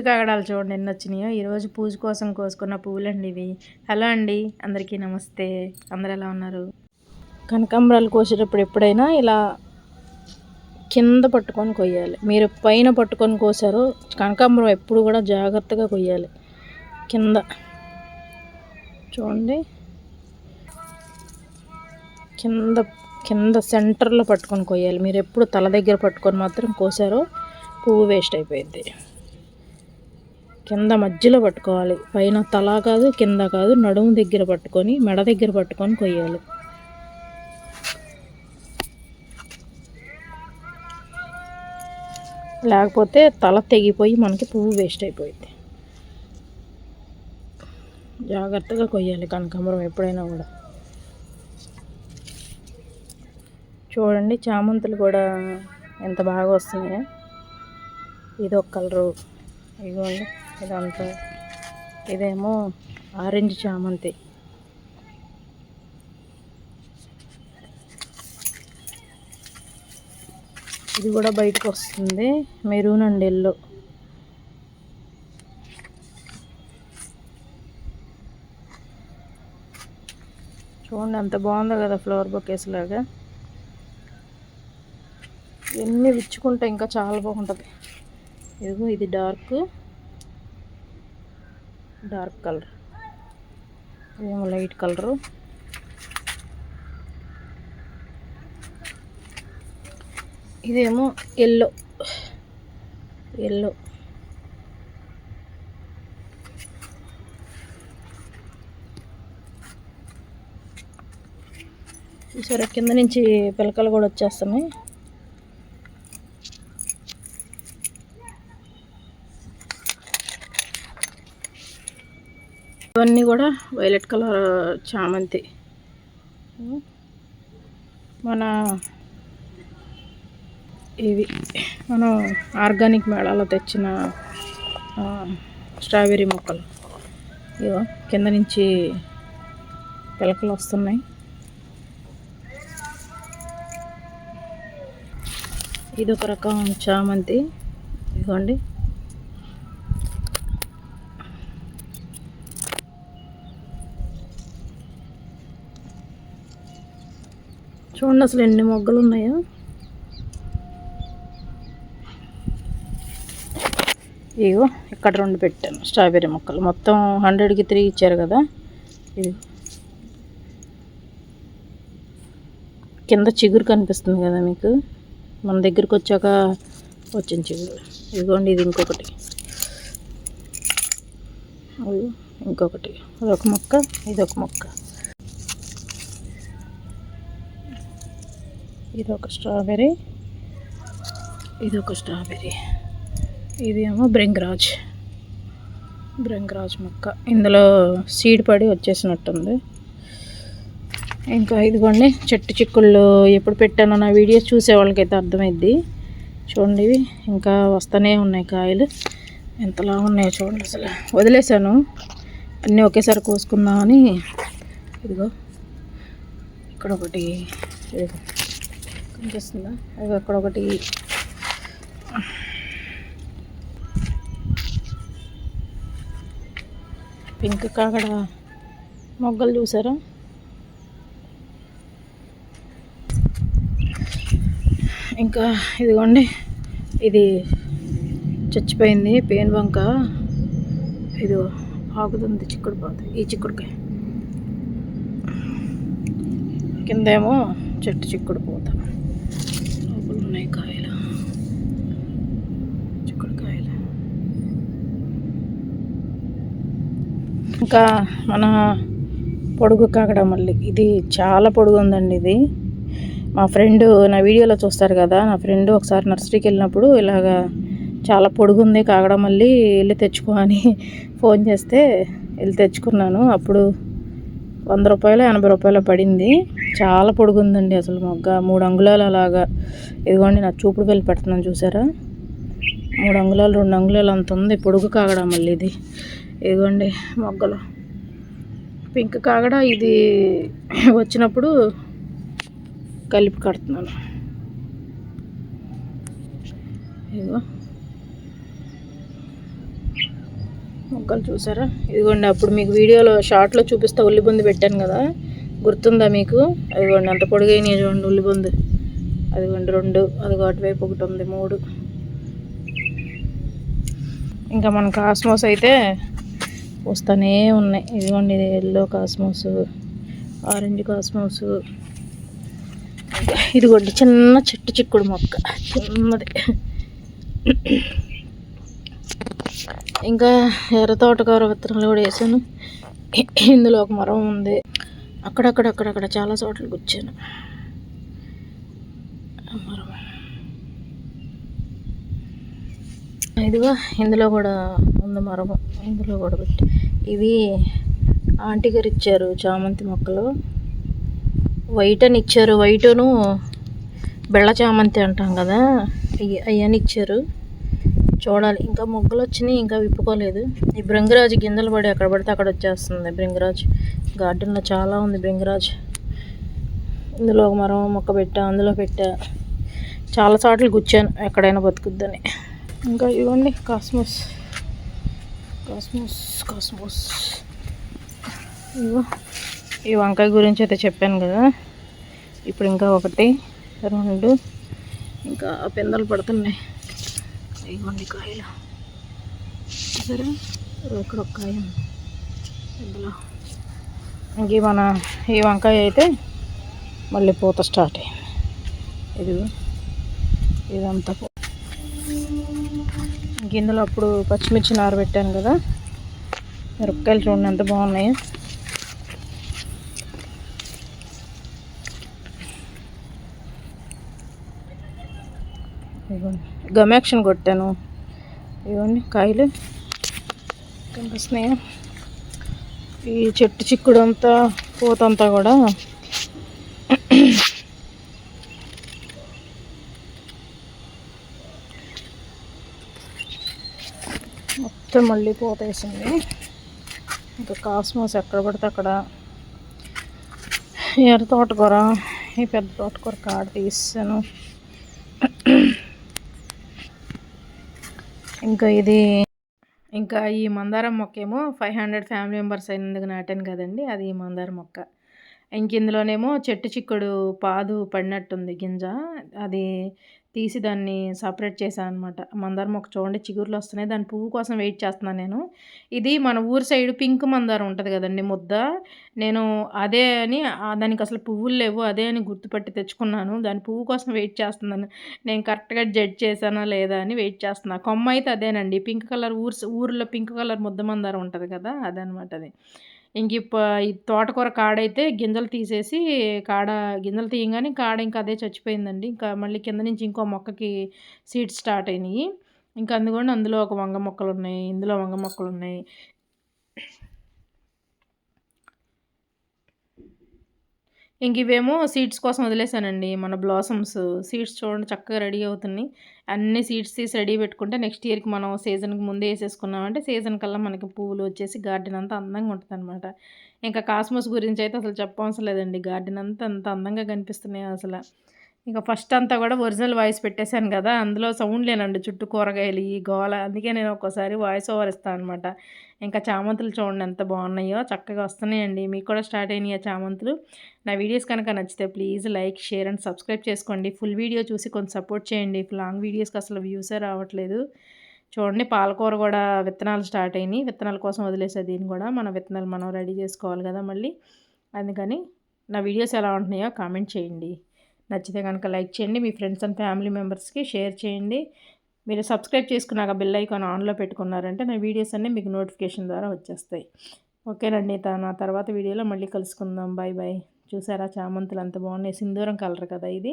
కాగడాలు చూడండి ఎన్ని వచ్చినాయో. ఈరోజు పూజ కోసం కోసుకున్న పువ్వులండి ఇవి. హలో అండి అందరికీ నమస్తే. అందరు ఎలా ఉన్నారు? కనకాంబరాలు కోసేటప్పుడు ఎప్పుడైనా ఇలా కింద పట్టుకొని కొయ్యాలి. మీరు పైన పట్టుకొని కోసారో కనకాంబరం ఎప్పుడు కూడా జాగ్రత్తగా కొయ్యాలి. కింద. చూడండి. కింద కింద సెంటర్లో పట్టుకొని కొయ్యాలి. మీరు ఎప్పుడు తల దగ్గర పట్టుకొని మాత్రం కోసారో పువ్వు వేస్ట్ అయిపోయింది కింద మధ్యలో పట్టుకోవాలి. పైన తల కాదు కింద కాదు నడుము దగ్గర పట్టుకొని మెడ దగ్గర పట్టుకొని కొయ్యాలి. లేకపోతే తల తెగిపోయి మనకి పువ్వు వేస్ట్ అయిపోయింది. జాగ్రత్తగా కొయ్యాలి కనకాంబరం ఎప్పుడైనా కూడా. చూడండి చామంతులు కూడా ఎంత బాగా వస్తున్నాయో. ఇది ఒక కలరు. ఇదిగోండి. ఇదంతా ఇదేమో ఆరెంజ్ చామంతి ఇది కూడా బయటకు వస్తుంది మెరూన్ అండ్ ఎల్లో. చూడండి అంత బాగుందో కదా ఫ్లవర్ బొకేస్ లాగా. ఎన్ని విచ్చుకుంటే ఇంకా చాలా బాగుంటుంది. ఇదిగో ఇది డార్క్. డార్క్ కలర్ ఇదేమో లైట్ కలరు ఇదేమో ఎల్లో ఎల్లో సరే కింద నుంచి పిలకలు కూడా వచ్చేస్తున్నాయి ఇవన్నీ కూడా వైలెట్ కలర్ చామంతి. మన ఇవి మనం ఆర్గానిక్ మేళాలో తెచ్చిన స్ట్రాబెర్రీ మొక్కలు. ఇవో కింద నుంచి పిలకలు వస్తున్నాయి. ఇది ఒక రకం చామంతి. ఇదిగోండి. చూడండి అసలు ఎన్ని మొగ్గలు ఉన్నాయో. ఇగో ఇక్కడ రెండు పెట్టాను స్ట్రాబెర్రీ మొక్కలు. మొత్తం హండ్రెడ్కి త్రీ ఇచ్చారు కదా. ఇది కింద చిగురు కనిపిస్తుంది కదా మీకు? మన దగ్గరికి వచ్చాక వచ్చిన చిగురు. ఇదిగోండి ఇది ఇంకొకటి. ఇంకొకటి. అదొక మొక్క ఇదొక మొక్క. ఇది ఒక స్ట్రాబెర్రీ ఇది ఒక స్ట్రాబెర్రీ ఇది ఏమో బ్రింగ్రాజ్. బ్రింగ్రాజ్ మొక్క. ఇందులో సీడ్ పడి వచ్చేసినట్టుంది. ఇంకా ఇదిగోండి చెట్టు చిక్కుళ్ళు ఎప్పుడు పెట్టానో నా వీడియోస్ చూసే వాళ్ళకైతే అర్థమైద్ది. చూడండి ఇవి. ఇంకా వస్తూనే ఉన్నాయి కాయలు. ఎంతలా ఉన్నాయో చూడండి అసలు. వదిలేసాను అన్నీ ఒకేసారి కోసుకుందామని. ఇదిగో. ఇక్కడ ఒకటి. కనిపిస్తుందా అవి అక్కడ ఒకటి. పింక్ కాకడ మొగ్గలు చూసారా? ఇంకా ఇదిగోండి ఇది చచ్చిపోయింది పేను బంక ఇది ఆగుతుంది చిక్కుడు పోతుంది ఈ చిక్కుడుకాయ. కిందేమో చెట్టు చిక్కుడు పోతా. ఉన్నాయి కాయలు? చిక్కుడుకాయలు ఇంకా మన పొడుగు కాకడ మళ్ళీ ఇది చాలా పొడుగు ఉందండి ఇది. మా ఫ్రెండ్ నా వీడియోలో చూస్తారు కదా నా ఫ్రెండ్ ఒకసారి నర్సరీకి వెళ్ళినప్పుడు ఇలాగా చాలా పొడుగుంది కాకడ మళ్ళీ వెళ్ళి తెచ్చుకో అని ఫోన్ చేస్తే వెళ్ళి తెచ్చుకున్నాను. అప్పుడు వంద రూపాయలు ఎనభై రూపాయలు పడింది. చాలా పొడుగుందండి అసలు మొగ్గ. మూడు అంగుళాలు అలాగా. ఇదిగోండి నా చూపుడు వెళ్ళి పెడుతున్నాను చూసారా? మూడు అంగుళాలు రెండు అంగుళాలు అంత ఉంది. పొడుగు కాగడ మళ్ళీ ఇది? ఇదిగోండి మొగ్గలు. పింక్ కాగడ ఇది వచ్చినప్పుడు కలిపి కడుతున్నాను. ఇదిగో. మొక్కలు చూసారా? ఇదిగోండి అప్పుడు మీకు వీడియోలో షార్ట్లో చూపిస్తా ఉల్లిబొంది పెట్టాను కదా. గుర్తుందా మీకు? అదిగోండి అంత పొడిగైన చూడండి ఉల్లిబొంది. అదిగోండి రెండు అదిగో అటువైపు ఒకటి ఉంది మూడు. ఇంకా మన కాస్మోస్ అయితే వస్తూనే ఉన్నాయి. ఇదిగోండి ఇది ఎల్లో కాస్మోస్ ఆరెంజ్ కాస్మోస్. ఇదిగోండి చిన్న చెట్టు చిక్కుడు మొక్క. చిన్నది. ఇంకా ఎర్ర తోటకూర విత్తనాలు కూడా వేసాను. ఇందులో ఒక మరం ఉంది. అక్కడక్కడ అక్కడక్కడ చాలా చోట్ల కూర్చాను మరం. ఇదిగో ఇందులో కూడా ఉంది మరము. ఇందులో కూడా పెట్టి. ఇవి ఆంటీ గారు ఇచ్చారు చామంతి మొక్కలు. వైట్ అని ఇచ్చారు. వైటును బెళ్ళ చామంతి అంటాం కదా. అయ్యని ఇచ్చారు. చూడాలి. ఇంకా మొగ్గలు వచ్చినాయి ఇంకా విప్పుకోలేదు. ఈ భృంగరాజు గింజలు పడి ఎక్కడ పడితే అక్కడ వచ్చేస్తుంది బృంగరాజ్. గార్డెన్లో చాలా ఉంది బృంగరాజ్. ఇందులో ఒక మరం మొక్క పెట్టా అందులో పెట్టా. చాలా చోట్ల కూర్చాను ఎక్కడైనా బతుకుద్దని. ఇంకా ఇవ్వండి కాస్మోస్. Cosmos cosmos. ఇవో ఈ వంకాయ గురించి అయితే చెప్పాను కదా. ఇప్పుడు ఇంకా ఒకటి రెండు ఇంకా పిందలు పడుతున్నాయి. ఇవ్వండి కాయలు? సరే ఇక్కడ ఒక కాయ ఇందులో. ఇంక మన ఈ వంకాయ అయితే మళ్ళీ పూత స్టార్ట్ అయింది. ఇది ఇదంతా గిన్నెలో అప్పుడు పచ్చిమిర్చి నారబెట్టాను కదా. మిరపకాయలు చూడండి ఎంత బాగున్నాయి. గమాక్షన్ కొట్టాను. ఇవన్నీ కాయలు. కనిపిస్తున్నాయా? ఈ చెట్టు చిక్కుడు అంతా కూడా మొత్తం మళ్ళీ పోతేసింది ఇంకా కాస్మోస్ ఎక్కడ పడితే అక్కడ. ఎర్ర తోటకూర ఈ పెద్ద తోటకూర కాడ తీసాను. ఇంకా ఇది ఇంకా ఈ మందారం మొక్క ఏమో ఫైవ్ హండ్రెడ్ ఫ్యామిలీ మెంబర్స్ అయినందుకు నాటాను కదండి. అది ఈ మందారం మొక్క. ఇంక ఇందులోనేమో చెట్టు చిక్కుడు పాదు పడినట్టుంది గింజ. అది తీసి దాన్ని సపరేట్ చేశాను అనమాట మందారం ఒక చూడండి చిగురులు వస్తున్నాయి. దాని పువ్వు కోసం వెయిట్ చేస్తున్నాను నేను. ఇది మన ఊరు సైడ్ పింక్ మందారం ఉంటుంది కదండి ముద్ద. నేను అదే అని దానికి అసలు పువ్వులు లేవు అదే అని గుర్తుపట్టి తెచ్చుకున్నాను. దాని పువ్వు కోసం వెయిట్ చేస్తున్నాను. నేను కరెక్ట్గా జడ్జ్ చేశానా లేదా అని వెయిట్ చేస్తున్నాను కొమ్మ అయితే అదేనండి. పింక్ కలర్ ఊరు ఊరిలో పింక్ కలర్ ముద్ద మందారం ఉంటుంది కదా అదనమాట అది. ఇంక ఈ తోటకూర కాడైతే గింజలు తీసేసి కాడ గింజలు తీయగానే కాడ ఇంకా అదే చచ్చిపోయిందండి. ఇంకా మళ్ళీ కింద నుంచి ఇంకో మొక్కకి సీడ్స్ స్టార్ట్ అయినాయి. ఇంకా అందుకని అందులో ఒక వంగ మొక్కలు ఉన్నాయి ఇందులో వంగ మొక్కలు ఉన్నాయి ఇంక ఇవేమో సీడ్స్ కోసం వదిలేసానండి. మన బ్లాసమ్స్ సీడ్స్ చూడండి చక్కగా రెడీ అవుతున్నాయి. అన్ని సీడ్స్ తీసి రెడీ పెట్టుకుంటే నెక్స్ట్ ఇయర్కి మనం సీజన్కి ముందే వేసేసుకున్నామంటే సీజన్ కల్లా మనకి పువ్వులు వచ్చేసి గార్డెన్ అంతా అందంగా ఉంటుంది అనమాట ఇంకా కాస్మోస్ గురించి అయితే అసలు చెప్పవసరం లేదండి. గార్డెన్ అంతా అంత అందంగా కనిపిస్తున్నాయి అసలు. ఇంకా ఫస్ట్ అంతా కూడా ఒరిజినల్ వాయిస్ పెట్టేశాను కదా అందులో సౌండ్ లేనండి చుట్టూ కూరగాయలు ఈ గోల అందుకే నేను ఒక్కోసారి వాయిస్ ఓవర్ ఇస్తాను అనమాట ఇంకా చామంతులు చూడండి ఎంత బాగున్నాయో చక్కగా వస్తున్నాయండి. మీకు కూడా స్టార్ట్ అయినాయి చామంతులు? నా వీడియోస్ కనుక నచ్చితే please like share and subscribe చేసుకోండి. ఫుల్ వీడియో చూసి కొంచెం సపోర్ట్ చేయండి. లాంగ్ వీడియోస్కి అసలు వ్యూసే రావట్లేదు. చూడండి పాలకూర కూడా విత్తనాలు స్టార్ట్ అయినాయి. విత్తనాల కోసం వదిలేసే దీన్ని కూడా మన విత్తనాలు మనం రెడీ చేసుకోవాలి కదా మళ్ళీ. అందుకని నా వీడియోస్ ఎలా ఉంటున్నాయో కామెంట్ చేయండి. నచ్చితే కనుక లైక్ చేయండి. మీ ఫ్రెండ్స్ అండ్ ఫ్యామిలీ మెంబర్స్కి షేర్ చేయండి. మీరు సబ్స్క్రైబ్ చేసుకున్నాక బిల్ ఐకాన్ ఆన్లో పెట్టుకున్నారంటే నా వీడియోస్ అన్నీ మీకు నోటిఫికేషన్ ద్వారా వచ్చేస్తాయి. ఓకేనండి నా తర్వాత వీడియోలో మళ్ళీ కలుసుకుందాం. బాయ్ బాయ్ చూసారా చామంతులు అంత బాగున్నాయి. సింధూరం కలర్ కదా ఇది.